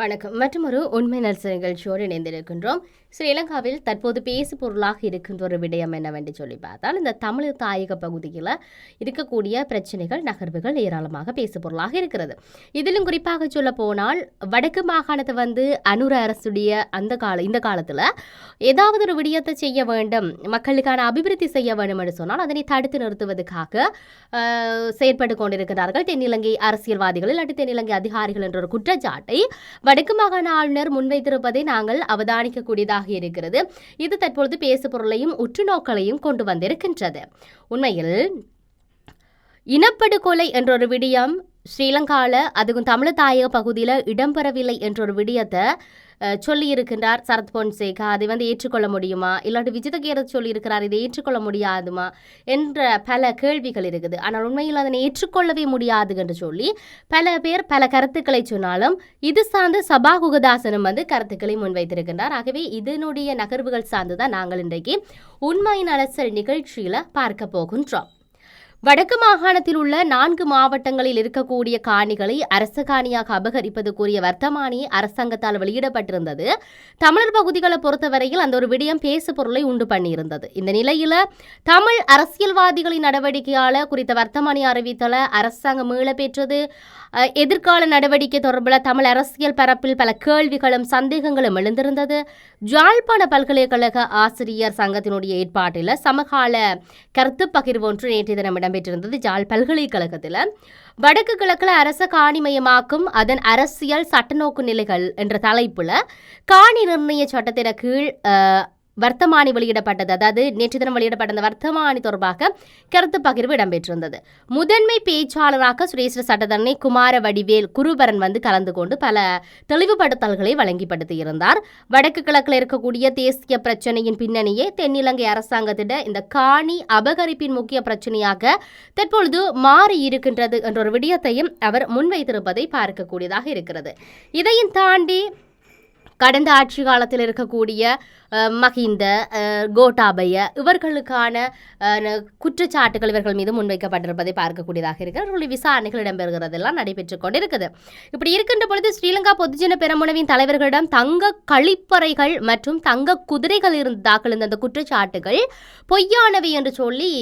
வணக்கம். மற்றும் ஒரு உண்மை நல்ச நிகழ்ச்சியோடு இணைந்திருக்கின்றோம். ஸ்ரீலங்காவில் தற்போது பேசு பொருளாக இருக்கின்ற ஒரு விடயம் என்னவென்று சொல்லி பார்த்தால் இந்த தமிழ் தாயக பகுதியில் இருக்கக்கூடிய பிரச்சனைகள் நகர்வுகள் ஏராளமாக பேசு பொருளாக இருக்கிறது. இதிலும் குறிப்பாக சொல்ல போனால் வடக்கு மாகாணத்தை வந்து அனுர அரசுடைய அந்த கால இந்த காலத்தில் ஏதாவது ஒரு விடயத்தை செய்ய வேண்டும் மக்களுக்கான அபிவிருத்தி செய்ய வேண்டும் என்று சொன்னால் அதனை தடுத்து நிறுத்துவதற்காக செயற்பட்டு கொண்டிருக்கிறார்கள். தென்னிலங்கை அரசியல்வாதிகள் இல்லாட்டி தென்னிலங்கை அதிகாரிகள் என்ற ஒரு குற்றச்சாட்டை வடக்கு மாகாண ஆளுநர் முன்வைத்திருப்பதை நாங்கள் அவதானிக்கக்கூடியதாக இருக்கிறது. இது தற்பொழுது பேசு பொருளையும் உற்றுநோக்கலையும் கொண்டு வந்திருக்கின்றது. உண்மையில் இனப்படுகொலை என்றொரு விடயம் ஸ்ரீலங்காவில் அதுவும் தமிழ் தாயக பகுதியில் இடம்பெறவில்லை என்ற ஒரு விடயத்தை சொல்லியிருக்கின்றார் சரத் பொன்சேகா. அதை வந்து ஏற்றுக்கொள்ள முடியுமா? இல்லாட்டி விஜிதகேரத் சொல்லியிருக்கிறார் இதை ஏற்றுக்கொள்ள முடியாதுமா? என்ற பல கேள்விகள் இருக்குது. ஆனால் உண்மையில் அதனை ஏற்றுக்கொள்ளவே முடியாது என்று சொல்லி பல பேர் பல கருத்துக்களை சொன்னாலும் இது சார்ந்து சபா குகதாசனும் வந்து கருத்துக்களை முன்வைத்திருக்கின்றார். ஆகவே இதனுடைய நகர்வுகள் சார்ந்து தான் நாங்கள் இன்றைக்கு உண்மையின் அலசல் நிகழ்ச்சியில் பார்க்க போகின்றோம். வடக்கு மாகாணத்தில் உள்ள நான்கு மாவட்டங்களில் இருக்கக்கூடிய காணிகளை அரச காணியாக அபகரிப்பது கூறிய வர்த்தமானி அரசாங்கத்தால் வெளியிடப்பட்டிருந்தது. தமிழர் பகுதிகளை பொறுத்தவரையில் அந்த ஒரு விடயம் பேசு பொருளை உண்டு பண்ணியிருந்தது. இந்த நிலையில தமிழ் அரசியல்வாதிகளின் நடவடிக்கையால குறித்த வர்த்தமானி அறிவித்தல அரசாங்கம் மீள பெற்றது. எதிர்கால நடவடிக்கை தொடர்பில் தமிழ் அரசியல் பரப்பில் பல கேள்விகளும் சந்தேகங்களும் எழுந்திருந்தது. ஜாழ்ப்பாண பல்கலைக்கழக ஆசிரியர் சங்கத்தினுடைய ஏற்பாட்டில் சமகால கருத்து பகிர்வு ஒன்று நேற்றைய தினமிடம் இடம்பெற்றிருந்தது. ஜாழ் பல்கலைக்கழகத்தில் வடக்கு கிழக்கில் அரச காணிமயமாக்கும் அதன் அரசியல் சட்டநோக்கு நிலைகள் என்ற தலைப்பில் காணி நிர்ணய சட்டத்தின கீழ் வர்த்தமானி வெளியிடப்பட்டது. அதாவது நேற்று தினம் வெளியிடப்பட்ட அந்த வர்த்தமானி தொடர்பாக கருத்து பகிர்வு இடம்பெற்றிருந்தது. முதன்மை பேச்சாளராக சுரேஷ்ட சட்டத்தரணி குமார வடிவேல் குருபரன் வந்து கலந்து கொண்டு பல தெளிவுபடுத்தல்களை வழங்கிப்படுத்தியிருந்தார். வடக்கு கிழக்கில் இருக்கக்கூடிய தேசிய பிரச்சனையின் பின்னணியே தென்னிலங்கை அரசாங்கத்திட இந்த காணி அபகரிப்பின் முக்கிய பிரச்சனையாக தற்பொழுது மாறி இருக்கின்றது என்ற ஒரு விடயத்தையும் அவர் முன்வைத்திருப்பதை பார்க்கக்கூடியதாக இருக்கிறது. இதையும் தாண்டி கடந்த ஆட்சி காலத்தில் இருக்கக்கூடிய மஹிந்த கோட்டாபய இவர்களுக்கான குற்றச்சாட்டுகள் இவர்கள் மீது முன்வைக்கப்பட்டிருப்பதை பார்க்கக்கூடியதாக இருக்கிறது. அவர்களுடைய விசாரணைகள் இடம்பெறுகிறதெல்லாம் நடைபெற்றுக் கொண்டிருக்குது. இப்படி இருக்கின்ற பொழுது ஸ்ரீலங்கா பொதுஜன பெரமுனவின் தலைவர்களிடம் தங்க கழிப்பறைகள் மற்றும் தங்க குதிரைகள் இருந்ததாக இருந்த அந்த குற்றச்சாட்டுகள் பொய்யானவை என்று சொல்லி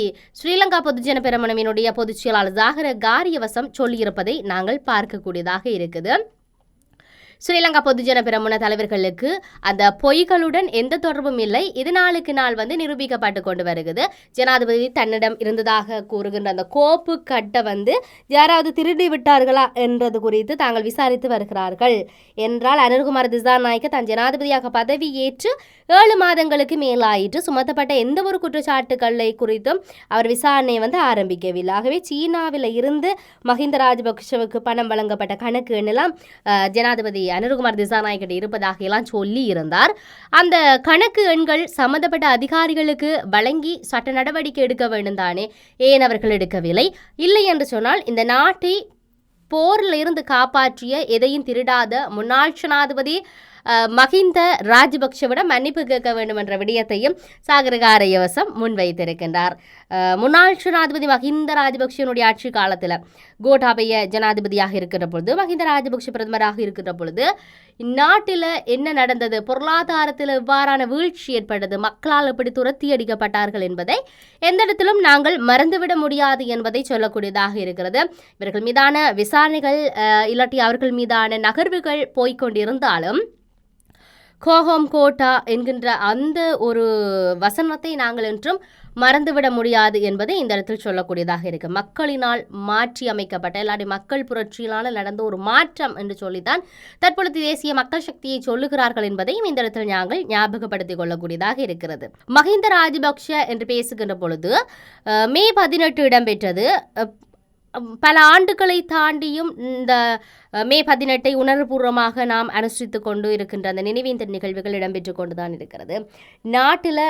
ஸ்ரீலங்கா பொதுஜன பெரமுனவினுடைய பொதுச் செயலாளர் ஜாகர காரியவசம் சொல்லியிருப்பதை நாங்கள் பார்க்கக்கூடியதாக இருக்குது. ஸ்ரீலங்கா பொதுஜன பிரமுன தலைவர்களுக்கு அந்த பொய்களுடன் எந்த தொடர்பும் இல்லை. இது நாளுக்கு நாள் வந்து நிரூபிக்கப்பட்டு கொண்டு வருகிறது. ஜனாதிபதி தன்னிடம் இருந்ததாக கூறுகின்ற அந்த கோப்பு கட்டை வந்து யாராவது திருடி விட்டார்களா என்றது குறித்து தாங்கள் விசாரித்து வருகிறார்கள். என்றால் அனில்குமார் திசாநாயக்க தன் ஜனாதிபதியாக பதவி ஏற்று ஏழு மாதங்களுக்கு மேலாயிற்று. சுமத்தப்பட்ட எந்த ஒரு குற்றச்சாட்டுக்களை குறித்தும் அவர் விசாரணையை வந்து ஆரம்பிக்கவில்லை. ஆகவே சீனாவில் இருந்து மஹிந்த ராஜபக்ஷவுக்கு பணம் வழங்கப்பட்ட கணக்கு எண்ணெல்லாம் ஜனாதிபதி அனுருகுமார் திசாநாயக்கிட்ட இருப்பதாக எல்லாம் சொல்லி இருந்தார். அந்த கணக்கு எண்கள் சம்பந்தப்பட்ட அதிகாரிகளுக்கு வழங்கி சட்ட நடவடிக்கை எடுக்க வேண்டும் தானே ஏன் அவர்கள் எடுக்கவில்லை? இல்லை என்று சொன்னால் இந்த நாட்டை போரில் இருந்து காப்பாற்றிய எதையும் திருடாத முன்னாள் ஜனாதிபதி மஹிந்த ராஜபக்ஷவிடம் மன்னிப்பு கேட்க வேண்டும் என்ற விடயத்தையும் சாகரகாரையவசம் முன்வைத்திருக்கின்றார். முன்னாள் ஜனாதிபதி மஹிந்த ராஜபக்ஷனுடைய ஆட்சி காலத்தில் கோட்டாபய ஜனாதிபதியாக இருக்கிற பொழுது மஹிந்த ராஜபக்ஷ பிரதமராக இருக்கிற பொழுது இந்நாட்டில் என்ன நடந்தது? பொருளாதாரத்தில் எவ்வாறான வீழ்ச்சி ஏற்பட்டது? மக்களால் எப்படி துரத்தி அடிக்கப்பட்டார்கள் என்பதை எந்த இடத்திலும் நாங்கள் மறந்துவிட முடியாது என்பதை சொல்லக்கூடியதாக இருக்கிறது. இவர்கள் மீதான விசாரணைகள் இல்லாட்டி அவர்கள் மீதான நகர்வுகள் போய்க்கொண்டிருந்தாலும் கோஹோம் கோட்டா என்கின்ற அந்த ஒரு வசனத்தை நாங்கள் என்றும் மறந்துவிட முடியாது என்பதை இந்த இடத்தில் சொல்லக்கூடியதாக இருக்கு. மக்களினால் மாற்றி அமைக்கப்பட்ட எல்லாருடைய மக்கள் புரட்சியினால் நடந்த ஒரு மாற்றம் என்று சொல்லித்தான் தற்பொழுது தேசிய மக்கள் சக்தியை சொல்லுகிறார்கள் என்பதையும் இந்த இடத்தில் நாங்கள் ஞாபகப்படுத்திக் கொள்ளக்கூடியதாக இருக்கிறது. மஹிந்த ராஜபக்ஷ என்று பேசுகின்ற பொழுது மே பதினெட்டு இடம்பெற்றது. பல ஆண்டுகளை தாண்டியும் இந்த மே பதினெட்டை உணர்வுபூர்வமாக நாம் அனுஷ்டித்து கொண்டு இருக்கின்ற அந்த நினைவேந்த நிகழ்வுகள் இடம்பெற்று கொண்டு தான் இருக்கிறது. நாட்டில்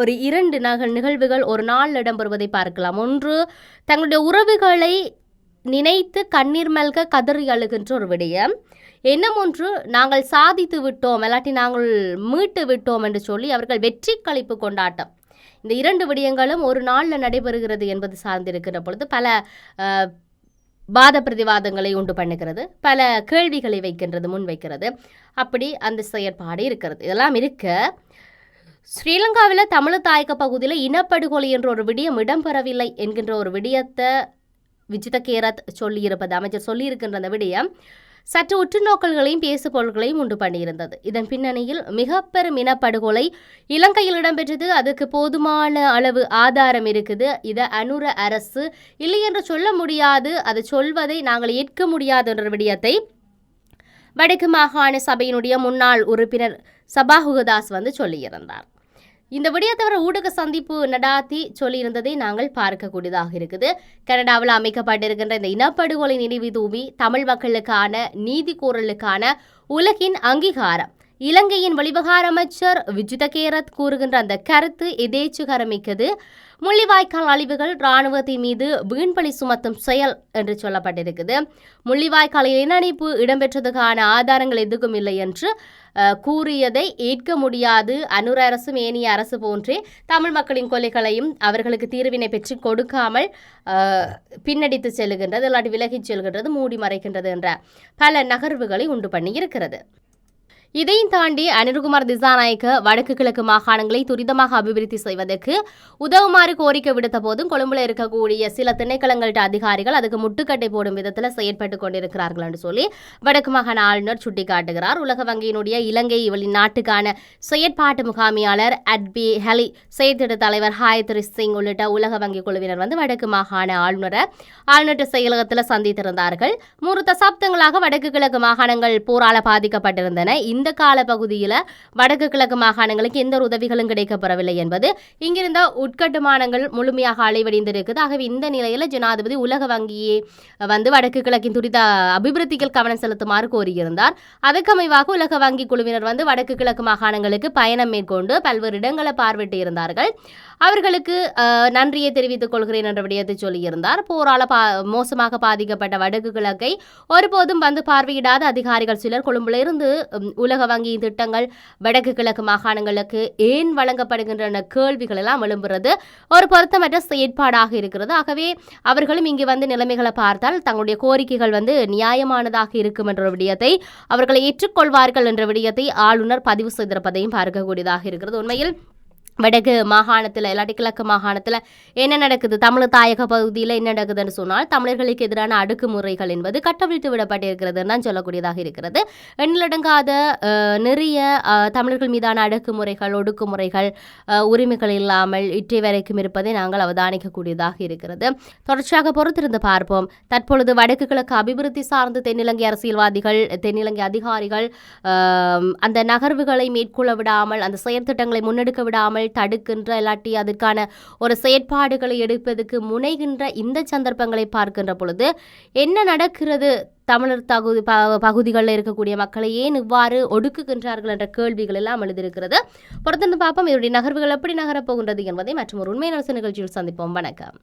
ஒரு இரண்டு நகல் நிகழ்வுகள் ஒரு நாள் இடம்பெறுவதை பார்க்கலாம். ஒன்று தங்களுடைய உறவுகளை நினைத்து கண்ணீர் மல்க கதறி அழுகின்ற ஒரு விடயம். இன்னும் ஒன்று நாங்கள் சாதித்து விட்டோம் இல்லாட்டி நாங்கள் மீட்டு விட்டோம் என்று சொல்லி அவர்கள் வெற்றி கழிப்பு கொண்டாட்டம். இந்த இரண்டு விடயங்களும் ஒரு நாளில் நடைபெறுகிறது என்பது சார்ந்திருக்கிற பொழுது பல வாத பிரதிவாதங்களை உண்டு பண்ணுகிறது பல கேள்விகளை வைக்கின்றது முன்வைக்கிறது அப்படி அந்த செயற்பாடு இருக்கிறது. இதெல்லாம் இருக்க ஸ்ரீலங்காவில் தமிழ் தாயக பகுதியில் இனப்படுகொலை என்ற ஒரு விடயம் இடம்பெறவில்லை என்கின்ற ஒரு விடயத்தை விஜித கேரத் சொல்லியிருப்பது அமைச்சர் சொல்லியிருக்கின்ற அந்த விடயம் சற்று உற்றுநோக்கல்களையும் பேசுபொருள்களையும் உண்டு பண்ணியிருந்தது. இதன் பின்னணியில் மிக பெரும் இனப்படுகொலை இலங்கையில் இடம்பெற்றது. அதுக்கு போதுமான அளவு ஆதாரம் இருக்குது. இதை அனுர அரசு இல்லை என்று சொல்ல முடியாது. அதை சொல்வதை நாங்கள் ஏற்க முடியாது என்ற விடயத்தை வடக்கு மாகாண சபையினுடைய முன்னாள் உறுப்பினர் சபாஹுகதாஸ் வந்து சொல்லியிருந்தார். இந்த விடயத்தவர ஊடக சந்திப்பு நடாத்தி சொல்லியிருந்ததை நாங்கள் பார்க்கக்கூடியதாக இருக்குது. கனடாவில் அமைக்கப்பட்டிருக்கின்ற இந்த இனப்படுகொலை நினைவு தூவி தமிழ் மக்களுக்கான நீதி கோரலுக்கான உலகின் அங்கீகாரம். இலங்கையின் வெளிவகார அமைச்சர் விஜித கேரத் கூறுகின்ற அந்த கருத்து எதேச்சுகரமிக்கது. முள்ளிவாய்க்கால் அழிவுகள் இராணுவத்தின் மீது வீண்பலி சுமத்தும் செயல் என்று சொல்லப்பட்டிருக்குது. முள்ளிவாய்க்காலில் இணைப்பு இடம்பெற்றதுக்கான ஆதாரங்கள் எதுவும் இல்லை என்று கூறியதை ஏற்க முடியாது. அனுர அரசும் ஏனிய அரசு போன்றே தமிழ் மக்களின் கொலைகளையும் அவர்களுக்கு தீர்வினை பெற்று கொடுக்காமல் பின்னடித்து செல்கின்றது இல்லாட்டி விலகிச் செல்கின்றது மூடி மறைக்கின்றது என்ற பல நகர்வுகளை உண்டு பண்ணி இருக்கிறது இதையும் தாண்டி அனிருகுமார் திசாநாயக்க வடக்கு கிழக்கு மாகாணங்களை துரிதமாக அபிவிருத்தி செய்வதற்கு உதவுமாறு கோரிக்கை விடுத்த போதும் கொழும்புல இருக்கக்கூடிய சில திணைக்களங்கள்ட்ட அதிகாரிகள் அதுக்கு முட்டுக்கட்டை போடும் விதத்தில் செயற்பட்டு கொண்டிருக்கிறார்கள் என்று சொல்லி வடக்கு மாகாண ஆளுநர் சுட்டிக்காட்டுகிறார். உலக வங்கியினுடைய இலங்கை வெளிநாட்டுக்கான செயற்பாட்டு முகாமியாளர் அட்பி ஹெலி செயற்திட்ட தலைவர் ஹாயத்ரி சிங் உள்ளிட்ட உலக வங்கி குழுவினர் வந்து வடக்கு மாகாண ஆளுநரை ஆளுநர் செயலகத்தில் சந்தித்திருந்தார்கள். மூன்று தசாப்தங்களாக வடக்கு கிழக்கு மாகாணங்கள் போரால பாதிக்கப்பட்டிருந்தன. இந்த கால பகுதியில் வடக்கு கிழக்கு மாகாணங்களுக்கு எந்த ஒரு உதவிகளும் கிடைக்கப்பெறவில்லை என்பது இங்கிருந்த உட்கட்டுமானங்கள் முழுமையாக அலைவடைந்திருக்குது. ஆகவே இந்த நிலையில் ஜனாதிபதி உலக வங்கியை வந்து வடக்கு கிழக்கின் துரித அபிவிருத்திகள் கவனம் செலுத்துமாறு கோரியிருந்தார். அதற்கமைவாக உலக வங்கி குழுவினர் வந்து வடக்கு கிழக்கு மாகாணங்களுக்கு பயணம் மேற்கொண்டு பல்வேறு இடங்களை பார்வையிட்டு இருந்தார்கள் அவர்களுக்கு நன்றியை தெரிவித்துக் கொள்கிறேன் என்ற விடயத்தை சொல்லியிருந்தார். போரால பா மோசமாக பாதிக்கப்பட்ட வடக்கு கிழக்கை ஒருபோதும் வந்து பார்வையிடாத அதிகாரிகள் சிலர் கொழும்பிலிருந்து உலக வங்கியின் திட்டங்கள் வடக்கு கிழக்கு மாகாணங்களுக்கு ஏன் வழங்கப்படுகின்றன? கேள்விகள் எல்லாம் எழும்புறது ஒரு பொருத்தமற்ற செயற்பாடாக இருக்கிறது. ஆகவே அவர்களும் இங்கு வந்து நிலைமைகளை பார்த்தால் தங்களுடைய கோரிக்கைகள் வந்து நியாயமானதாக இருக்கும் என்ற விடயத்தை அவர்களை ஏற்றுக்கொள்வார்கள் என்ற விடயத்தை ஆளுநர் பதிவு செய்திருப்பதையும் பார்க்கக்கூடியதாக இருக்கிறது. உண்மையில் வடக்கு மாகாணத்தில் இல்லாட்டி கிழக்கு மாகாணத்தில் என்ன நடக்குது? தமிழ் தாயக பகுதியில் என்ன நடக்குதுன்னு சொன்னால் தமிழர்களுக்கு எதிரான அடக்குமுறைகள் என்பது கட்டவிழ்த்து விடப்பட்டிருக்கிறதுன்னு தான் சொல்லக்கூடியதாக இருக்கிறது. எண்ணிலடங்காத நிறைய தமிழர்கள் மீதான அடக்குமுறைகள் ஒடுக்குமுறைகள் உரிமைகள் இல்லாமல் இற்றை வரைக்கும் இருப்பதை நாங்கள் அவதானிக்கக்கூடியதாக இருக்கிறது. தொடர்ச்சியாக பொறுத்திருந்து பார்ப்போம். தற்பொழுது வடக்கு கிழக்கு அபிவிருத்தி சார்ந்து தென்னிலங்கை அரசியல்வாதிகள் தென்னிலங்கை அதிகாரிகள் அந்த நகர்வுகளை மேற்கொள்ள விடாமல் அந்த செயற்திட்டங்களை முன்னெடுக்க விடாமல் தடுக்கின்ற இல்லாட்டி அதற்கான ஒரு செயற்பாடுகளை எடுப்பதற்கு முனைகின்ற இந்த சந்தர்ப்பங்களை பார்க்கின்ற பொழுது என்ன நடக்கிறது? தமிழர் தகுதி ப பகுதிகளில் இருக்கக்கூடிய மக்களை ஏன் இவ்வாறு ஒடுக்குகின்றார்கள் என்ற கேள்விகள் எல்லாம் எழுதியிருக்கிறது பொறுத்திருந்து பார்ப்போம் இதனுடைய நகர்வுகள் எப்படி நகரப்போகின்றது என்பதை மற்றும் ஒரு உண்மை அரசு நிகழ்ச்சியில் சந்திப்போம். வணக்கம்.